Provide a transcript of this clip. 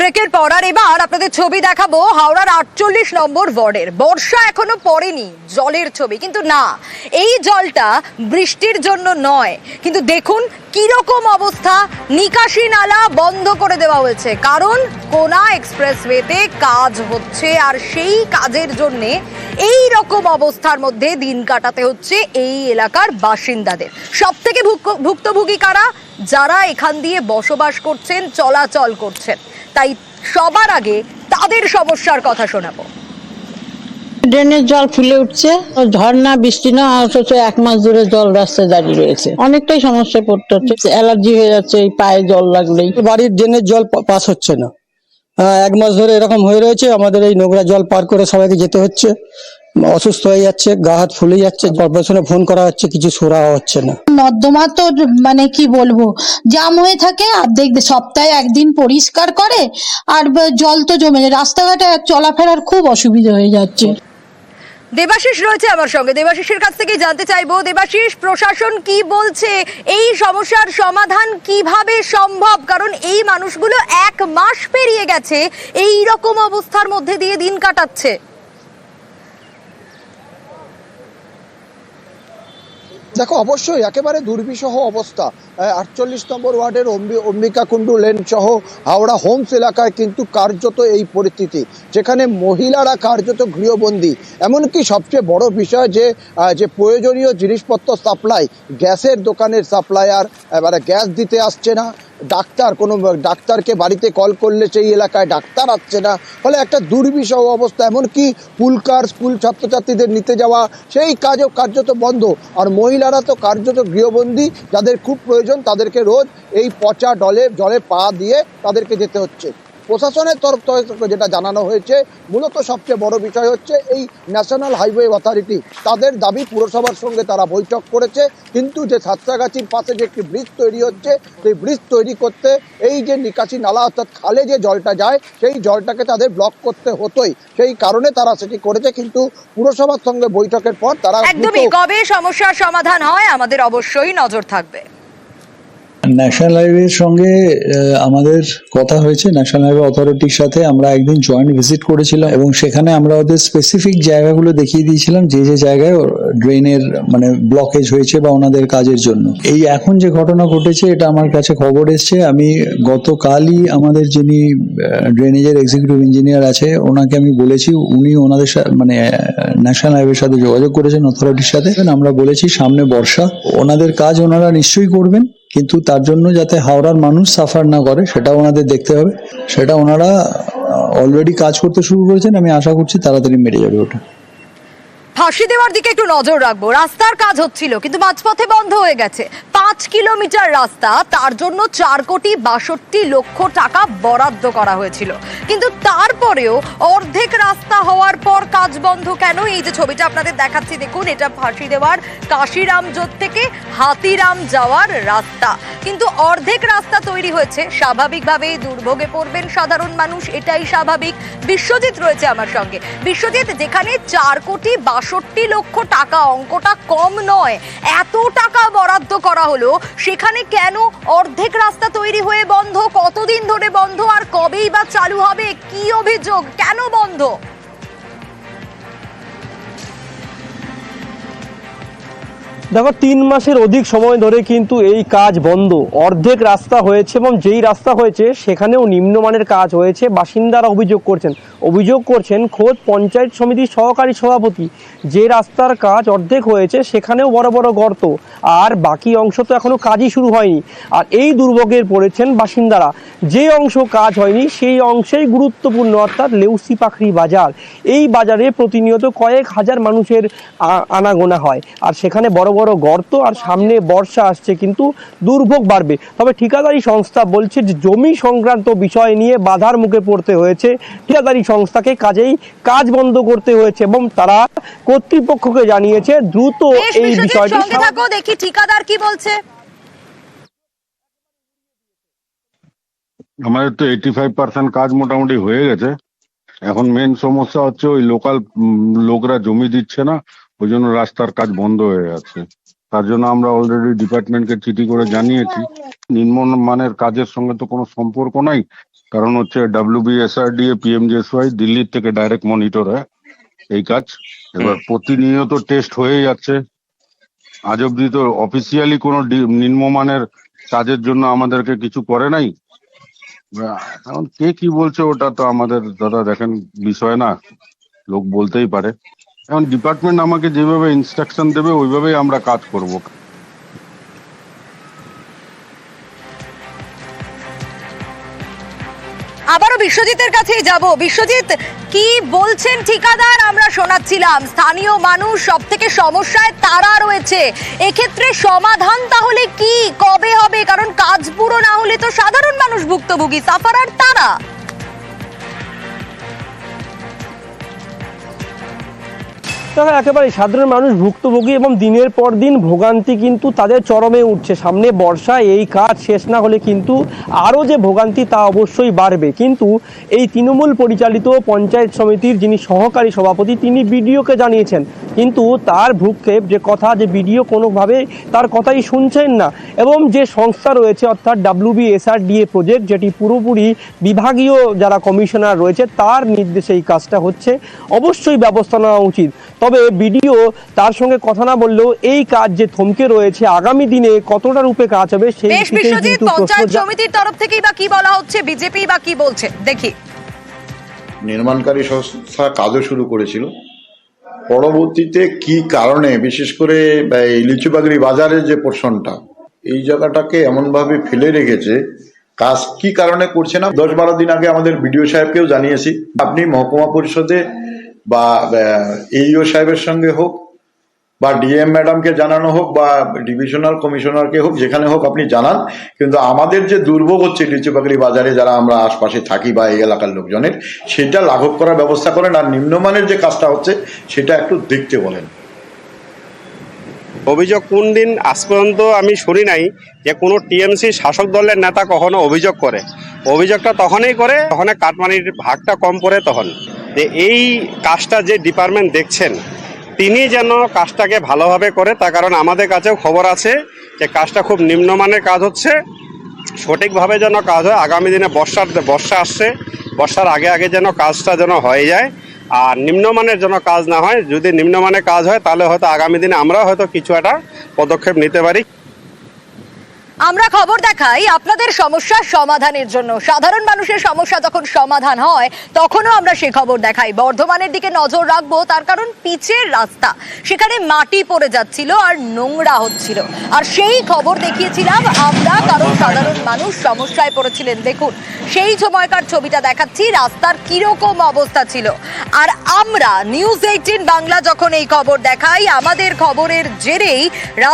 ব্রেকের পর আর এবার আপনাদের ছবি দেখাবো হাওড়ার আটচল্লিশ নম্বর ওয়ার্ডের। বর্ষা এখনও পড়েনি, জলের ছবি। কিন্তু না, এই জলটা বৃষ্টির জন্য নয়। কিন্তু দেখুন কীরকম অবস্থা, নিকাশি নালা বন্ধ করে দেওয়া হয়েছে। কারণ কোনা এক্সপ্রেসওয়েতে কাজ হচ্ছে আর সেই কাজের জন্যে এই রকম অবস্থার মধ্যে দিন কাটাতে হচ্ছে এই এলাকার বাসিন্দাদের। সব থেকে ভুক্তভোগী কারা? যারা এখান দিয়ে বসবাস করছেন, চলাচল করছেন। তাই সবার আগে তাদের সমস্যার কথা শোনাবো। ড্রেনের জল ফুলে উঠছে ঝর্ণা বৃষ্টি না অথচ এক মাস ধরে জল রাস্তায় দাঁড়িয়ে রয়েছে। অনেকটাই সমস্যায় পড়তে হচ্ছে অ্যালার্জি হয়ে যাচ্ছে এই পায়ে জল লাগলেই। বাড়ির ড্রেনের জল পা- পাস হচ্ছে না। এক মাস ধরে এরকম হয়ে রয়েছে আমাদের এই নোংরা জল পার করে সবাইকে যেতে হচ্ছে। অসুস্থ হয়ে যাচ্ছে গা হাত ফুলে যাচ্ছে কর্পোরেশনে ফোন করা হচ্ছে কিছু সোরা হচ্ছে না। নর্দমা তো মানে কি বলব জাম হয়ে থাকে আর দেখবে সপ্তাহে একদিন পরিষ্কার করে আর জল তো জমে যায়। রাস্তাঘাটে চলাফেরার খুব অসুবিধা হয়ে যাচ্ছে। দেবাশিস রয়েছে আমার সঙ্গে। দেবাশিসের কাছ থেকে জানতে চাইব দেবাশিস প্রশাসন কি বলছে? এই সমস্যার সমাধান কীভাবে সম্ভব? কারণ এই মানুষগুলো এক মাস পেরিয়ে গেছে এই রকম অবস্থার মধ্যে দিয়ে দিন কাটাচ্ছে। দেখো, অবশ্যই একেবারে দুর্বিষহ অবস্থা। আটচল্লিশ নম্বর ওয়ার্ডের অম্বি, অম্বিকা কুণ্ডু লেন সহ হাওড়া হোমস এলাকায় কিন্তু কার্যত এই পরিস্থিতি, যেখানে মহিলারা কার্যত গৃহবন্দী। এমনকি সবচেয়ে বড় বিষয় যে যে প্রয়োজনীয় জিনিসপত্র সাপ্লাই, গ্যাসের দোকানের সাপ্লাই আর এবারে গ্যাস দিতে আসছে না ডাক্তার, কোনো ডাক্তারকে বাড়িতে কল করলে সেই এলাকায় ডাক্তার আসছে না। ফলে একটা দুর্বিষহ অবস্থা। এমনকি পুলকার, স্কুল ছাত্রছাত্রীদের নিতে যাওয়া, সেই কাজও কার্যত বন্ধ। আর মহিলারা তো কার্যত গৃহবন্দী। যাদের খুব প্রয়োজন, তাদেরকে রোজ এই পচা ডলে, জলে পা দিয়ে তাদেরকে যেতে হচ্ছে। প্রশাসনের তরফ থেকে যেটা জানানো হয়েছে মূলত সবচেয়ে বড় বিষয় হচ্ছে এই ন্যাশনাল হাইওয়ে অথরিটি তাদের দাবি পুরসভার সঙ্গে তারা বৈঠক করেছে কিন্তু যে সাঁতরাগাছির পাশে যে একটি ব্রিজ তৈরি হচ্ছে সেই ব্রিজ তৈরি করতে এই যে নিকাশি নালা অর্থাৎ খালে যে জলটা যায় সেই জলটাকে তাদের ব্লক করতে হতোই। সেই কারণে তারা সেটি করেছে কিন্তু পুরসভার সঙ্গে বৈঠকের পর তারা একদমই কবে সমস্যার সমাধান হয় আমাদের অবশ্যই নজর থাকবে। ন্যাশনাল হাইওয়ের সঙ্গে আমাদের কথা হয়েছে। ন্যাশনাল হাইওয়ে অথরিটির সাথে আমরা একদিন জয়েন্ট ভিজিট করেছিলাম এবং সেখানে আমরা ওদের স্পেসিফিক জায়গাগুলো দেখিয়ে দিয়েছিলাম, যে যে জায়গায় ড্রেনের মানে ব্লকেজ হয়েছে বা ওনাদের কাজের জন্য। এই এখন যে ঘটনা ঘটেছে, এটা আমার কাছে খবর এসছে। আমি গতকালই আমাদের যিনি ড্রেনেজের এক্সিকিউটিভ ইঞ্জিনিয়ার আছে, ওনাকে আমি বলেছি, উনি ওনাদের মানে ন্যাশনাল হাইওয়ের সাথে যোগাযোগ করেছেন অথরিটির সাথে। আমরা বলেছি, সামনে বর্ষা। ওনাদের কাজ ওনারা নিশ্চয়ই করবেন। কিন্তু তার জন্য যাতে হাওড়ার মানুষ সাফার না করে, সেটা ওনাদের দেখতে হবে। সেটা ওনারা অলরেডি কাজ করতে শুরু করেছেন, আমি আশা করছি তাড়াতাড়ি মেরে যাবে ওটা। ফাঁসি দেওয়ার দিকে একটু নজর রাখব। রাস্তার কাজ হচ্ছিল, কিন্তু মাঝপথে বন্ধ হয়ে গেছে। পাঁচ কিলোমিটার রাস্তা, তার জন্য চার কোটি বাষট্টি লক্ষ টাকা বরাদ্দ করা হয়েছিল। কিন্তু তারপরেও অর্ধেক রাস্তা হওয়ার পর কাজ বন্ধ কেন? এই যে ছবিটা আপনাদের দেখাচ্ছি, দেখুন, এটা ফাঁসি দেওয়ার কাশিরাম জোট থেকে হাতিরাম যাওয়ার রাস্তা। কিন্তু অর্ধেক রাস্তা তৈরি হয়েছে স্বাভাবিকভাবেই দুর্ভোগে পড়বেন সাধারণ মানুষ, এটাই স্বাভাবিক। বিশ্বজিৎ রয়েছে আমার সঙ্গে। বিশ্বজিৎ, যেখানে চার কোটি বাষট্টি লক্ষ টাকা, অঙ্কটা কম নয়। এত টাকা বরাদ্দ করা হলো, সেখানে কেন অর্ধেক রাস্তা তৈরি হয়ে বন্ধ? কতদিন ধরে বন্ধ? আর কবেই বা চালু হবে? কি অভিযোগ? কেন বন্ধ? দেখো, তিন মাসের অধিক সময় ধরে কিন্তু এই কাজ বন্ধ। অর্ধেক রাস্তা হয়েছে এবং যেই রাস্তা হয়েছে, সেখানেও নিম্নমানের কাজ হয়েছে। বাসিন্দারা অভিযোগ করছেন অভিযোগ করছেন খোদ পঞ্চায়েত সমিতির সহকারী সভাপতি। যে রাস্তার কাজ অর্ধেক হয়েছে, সেখানেও বড় বড় গর্ত। আর বাকি অংশ তো এখনও কাজই শুরু হয়নি। আর এই দুর্ভোগের পড়েছেন বাসিন্দারা। যে অংশ কাজ হয়নি, সেই অংশেই গুরুত্বপূর্ণ, অর্থাৎ লেউসি পাখরি বাজার। এই বাজারে প্রতিনিয়ত কয়েক হাজার মানুষের আনাগোনা হয়। আর সেখানে বড় বড় গর্ত আর সামনে বর্ষা আসছে, কিন্তু দুর্ভোগ বাড়বে। তবে ঠিকাদারি সংস্থা বলছে যে, জমি সংক্রান্ত বিষয় নিয়ে বাধার মুখে পড়তে হয়েছে ঠিকাদারি সংস্থাকে কাজেই কাজ বন্ধ করতে হয়েছে এবং তারা কর্তৃপক্ষকে জানিয়েছে দ্রুত এই বিষয়টি দেখি ঠিকাদার কি বলছে। আমাদের তো এইটি ফাইভ পার্সেন্ট কাজ মোটামুটি হয়ে গেছে। এখন মেন সমস্যা হচ্ছে ওই লোকাল লোকরা জমি দিচ্ছে না ওই জন্য রাস্তার কাজ বন্ধ হয়ে যাচ্ছে। তার জন্য আমরা অলরেডি ডিপার্টমেন্টকে চিঠি করে জানিয়েছি। নিম্নমানের কাজের সঙ্গে তো কোনো সম্পর্ক নাই। কারণ হচ্ছে ডাব্লিউ ডাব্লিউবিএসআরডি পিএমজেএসওয়াই দিল্লির থেকে ডাইরেক্ট মনিটর হয় এই কাজ। এবার প্রতিনিয়ত টেস্ট হয়ে যাচ্ছে। আজ অব্দি তো অফিসিয়ালি কোনো নিম্নমানের কাজের জন্য আমাদেরকে কিছু করে নাই। এখন কে কি বলছে ওটা তো আমাদের দাদা দেখেন বিষয় না। লোক বলতেই পারে। এখন ডিপার্টমেন্ট আমাকে যেভাবে ইনস্ট্রাকশন দেবে ওইভাবেই আমরা কাজ করব। আবারও বিশ্বজিতের কাছেই যাব। বিশ্বজিৎ, কি বলছেন ঠিকাদার? আমরা শোনাচ্ছিলাম, স্থানীয় মানুষ সব থেকে সমস্যায় তারা রয়েছে। এক্ষেত্রে সমাধান তাহলে কি? কবে হবে? কারণ কাজ পুরো না হলে তো সাধারণ মানুষ ভুক্তভোগী। সাফারার তারা? দেখো একেবারে সাধারণ মানুষ ভুক্তভোগী এবং দিনের পর দিন ভোগান্তি কিন্তু তাদের চরমে উঠছে। সামনে বর্ষা, এই কাজ শেষ না হলে কিন্তু আরও যে ভোগান্তি তা অবশ্যই বাড়বে। কিন্তু এই তৃণমূল পরিচালিত পঞ্চায়েত সমিতির যিনি সহকারী সভাপতি, তিনি বিডিওকে জানিয়েছেন। কিন্তু তার ভ্রুক্ষেপ, যে কথা, যে বিডিও কোনোভাবে তার কথাই শুনছেন না। এবং যে সংস্থা রয়েছে, অর্থাৎ ডাব্লিউবিএসআরডিএ প্রজেক্ট, যেটি পুরোপুরি বিভাগীয় যারা কমিশনার রয়েছে, তার নির্দেশে এই কাজটা হচ্ছে। অবশ্যই ব্যবস্থা নেওয়া উচিত। তবে বিডিও তার সঙ্গে কথা না বললেও এই কাজ যে থমকে রয়েছে আগামী দিনে কতটা রূপে কাজ হবে সেই পঞ্চায়েত সমিতির তরফ থেকেই বা কি বলা হচ্ছে বিজেপি বা কি বলছে? দেখি। নির্মাণকারী সংস্থা কাজও শুরু করেছিল। পরবর্তীতে কি কারণে বিশেষ করে এই লিচুবাগড়ি বাজারের যে পোর্শনটা এই জায়গাটাকে এমনভাবে ফেলে রেখেছে কাজ কি কারণে করছে না? দশ বারো দিন আগে আমাদের বিডিও সাহেবকেও জানিয়েছি। আপনি মহকুমা পরিষদে বা এইও সাহেবের সঙ্গে হোক, বা ডিএম ম্যাডামকে জানানো হোক, বা ডিভিশনাল কমিশনারকে হোক, যেখানে হোক আপনি জানান। কিন্তু আমাদের যে দুর্ভোগ হচ্ছে লিচুবাগড়ি বাজারে, যারা আমরা আশপাশে থাকি বা এই এলাকার লোকজনের, সেটা লাঘব করার ব্যবস্থা করেন আর নিম্নমানের যে কাজটা হচ্ছে, সেটা একটু দেখতে বলেন। অভিযোগ কোন দিন, আজ পর্যন্ত আমি শুনি নাই যে কোনো টিএমসি শাসক দলের নেতা কখনো অভিযোগ করে। অভিযোগটা তখনই করে তখন কাটমানির ভাগটা কম পড়ে তখন। যে এই কাজটা যে ডিপার্টমেন্ট দেখছেন, তিনি যেন কাজটাকে ভালোভাবে করে, তার কারণ আমাদের কাছেও খবর আছে যে কাজটা খুব নিম্নমানের কাজ হচ্ছে। সঠিকভাবে যেন কাজ হয়, আগামী দিনে বর্ষার, বর্ষা আসছে, বর্ষার আগে আগে যেন কাজটা যেন হয়ে যায়। আর নিম্নমানের যেন কাজ না হয়, যদি নিম্নমানের কাজ হয়, তাহলে হয়তো আগামী দিনে আমরাও হয়তো কিছু একটা পদক্ষেপ নিতে পারি। আমরা খবর দেখাই আপনাদের সমস্যার সমাধানের জন্য। সাধারণ মানুষের সমস্যা যখন সমাধান হয়, তখনও আমরা সে খবর দেখাই। বর্ধমানের দিকে নজর রাখব, তার কারণ পিচের রাস্তা। সেখানে মাটি পড়ে যাচ্ছিল আর নোংরা হচ্ছিল। আর সেই খবর দেখিয়েছিলাম আমরা, কারণ সাধারণ মানুষ সমস্যায় পড়েছিলেন। দেখুন, সেই সময়কার ছবিটা দেখাচ্ছি, রাস্তার কীরকম অবস্থা ছিল। আর আমরা, নিউজ এইটিন বাংলা যখন এই খবর দেখাই, আমাদের খবরের জেরেই